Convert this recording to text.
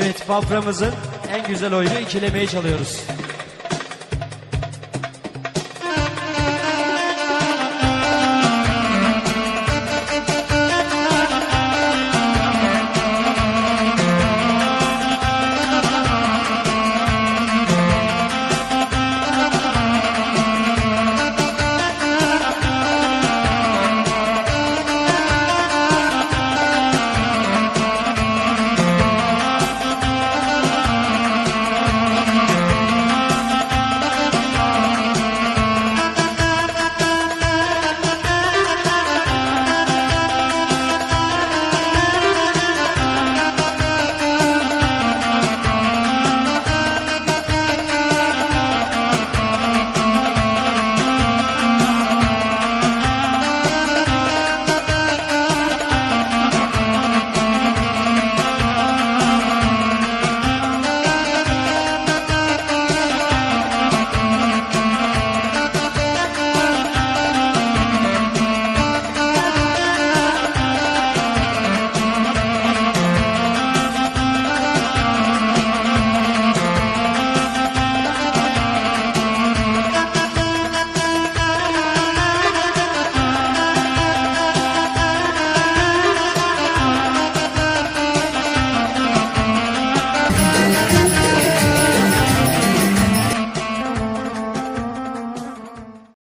Evet Bafra'mızın en güzel oyunu ikilemeyi çalıyoruz.